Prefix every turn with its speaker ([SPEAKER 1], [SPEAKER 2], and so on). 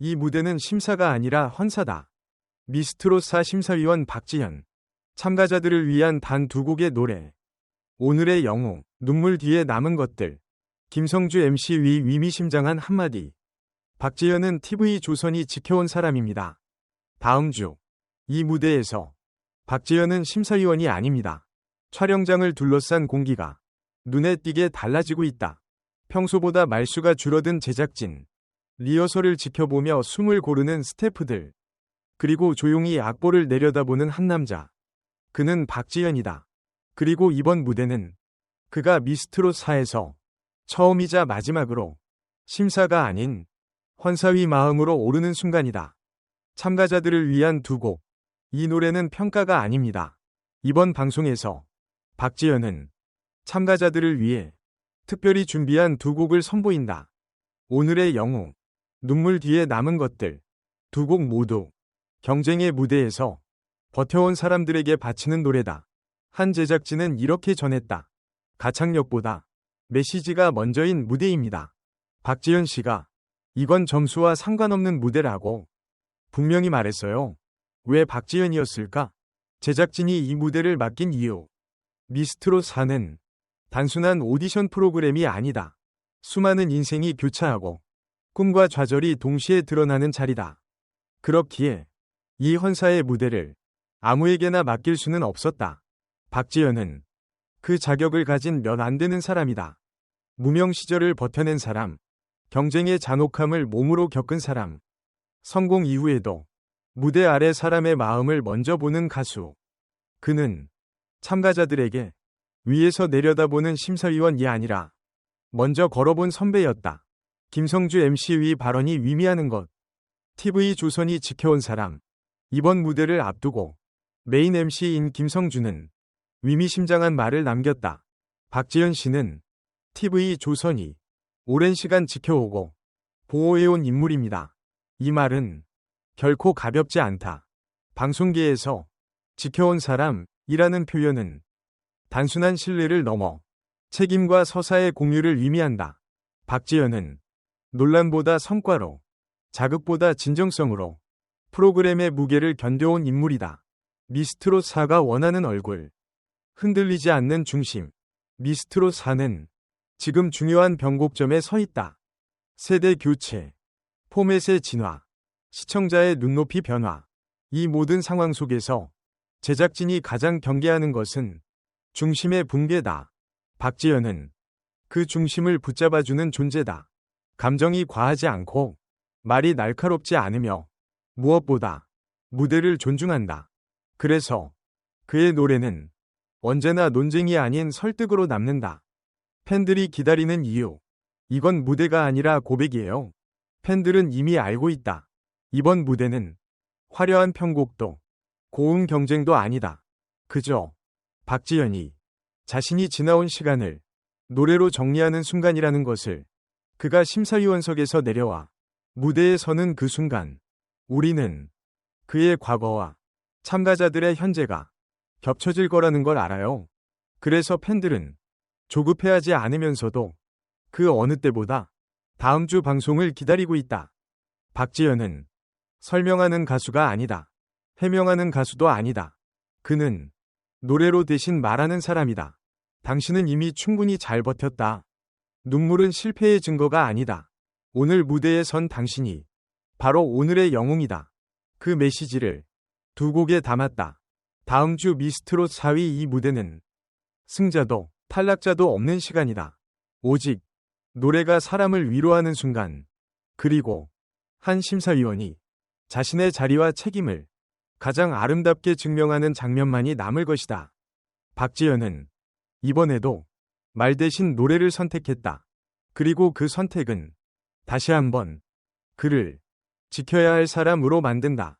[SPEAKER 1] 이 무대는 심사가 아니라 헌사다. 미스트로사 심사위원 박지현. 참가자들을 위한 단 두 곡의 노래. 오늘의 영웅, 눈물 뒤에 남은 것들. 김성주 MC 위 위미심장한 한마디. 박지현은 TV 조선이 지켜온 사람입니다. 다음 주. 이 무대에서 박지현은 심사위원이 아닙니다. 촬영장을 둘러싼 공기가 눈에 띄게 달라지고 있다. 평소보다 말수가 줄어든 제작진. 리허설을 지켜보며 숨을 고르는 스태프들. 그리고 조용히 악보를 내려다보는 한 남자. 그는 박지현이다. 그리고 이번 무대는 그가 미스트롯 사에서 처음이자 마지막으로 심사가 아닌 헌사위 마음으로 오르는 순간이다. 참가자들을 위한 두 곡. 이 노래는 평가가 아닙니다. 이번 방송에서 박지현은 참가자들을 위해 특별히 준비한 두 곡을 선보인다. 오늘의 영웅, 눈물 뒤에 남은 것들, 두 곡 모두 경쟁의 무대에서 버텨온 사람들에게 바치는 노래다. 한 제작진은 이렇게 전했다. 가창력보다 메시지가 먼저인 무대입니다. 박지현 씨가 이건 점수와 상관없는 무대라고 분명히 말했어요. 왜 박지현이었을까? 제작진이 이 무대를 맡긴 이유. 미스트로 사는 단순한 오디션 프로그램이 아니다. 수많은 인생이 교차하고 꿈과 좌절이 동시에 드러나는 자리다. 그렇기에 이 헌사의 무대를 아무에게나 맡길 수는 없었다. 박지현은 그 자격을 가진 몇 안 되는 사람이다. 무명 시절을 버텨낸 사람, 경쟁의 잔혹함을 몸으로 겪은 사람, 성공 이후에도 무대 아래 사람의 마음을 먼저 보는 가수. 그는 참가자들에게 위에서 내려다보는 심사위원이 아니라 먼저 걸어본 선배였다. 김성주 MC 위 발언이 위미하는 것. TV 조선이 지켜온 사람. 이번 무대를 앞두고 메인 MC인 김성주는 위미심장한 말을 남겼다. 박지현 씨는 TV 조선이 오랜 시간 지켜오고 보호해온 인물입니다. 이 말은 결코 가볍지 않다. 방송계에서 지켜온 사람 이라는 표현은 단순한 신뢰를 넘어 책임과 서사의 공유를 의미한다. 박지현은 논란보다 성과로, 자극보다 진정성으로 프로그램의 무게를 견뎌온 인물이다. 미스트롯 4가 원하는 얼굴. 흔들리지 않는 중심. 미스트롯 4는 지금 중요한 변곡점에 서 있다. 세대 교체, 포맷의 진화, 시청자의 눈높이 변화. 이 모든 상황 속에서 제작진이 가장 경계하는 것은 중심의 붕괴다. 박지현은 그 중심을 붙잡아주는 존재다. 감정이 과하지 않고 말이 날카롭지 않으며 무엇보다 무대를 존중한다. 그래서 그의 노래는 언제나 논쟁이 아닌 설득으로 남는다. 팬들이 기다리는 이유. 이건 무대가 아니라 고백이에요. 팬들은 이미 알고 있다. 이번 무대는 화려한 편곡도 고음 경쟁도 아니다. 그저 박지현이 자신이 지나온 시간을 노래로 정리하는 순간이라는 것을 그가 심사위원석에서 내려와 무대에 서는 그 순간 우리는 그의 과거와 참가자들의 현재가 겹쳐질 거라는 걸 알아요. 그래서 팬들은 조급해하지 않으면서도 그 어느 때보다 다음 주 방송을 기다리고 있다. 박지현은 설명하는 가수가 아니다. 해명하는 가수도 아니다. 그는 노래로 대신 말하는 사람이다. 당신은 이미 충분히 잘 버텼다. 눈물은 실패의 증거가 아니다. 오늘 무대에 선 당신이 바로 오늘의 영웅이다. 그 메시지를 두 곡에 담았다. 다음 주 미스트롯 4위 이 무대는 승자도 탈락자도 없는 시간이다. 오직 노래가 사람을 위로하는 순간 그리고 한 심사위원이 자신의 자리와 책임을 가장 아름답게 증명하는 장면만이 남을 것이다. 박지현은 이번에도 말 대신 노래를 선택했다. 그리고 그 선택은 다시 한번 그를 지켜야 할 사람으로 만든다.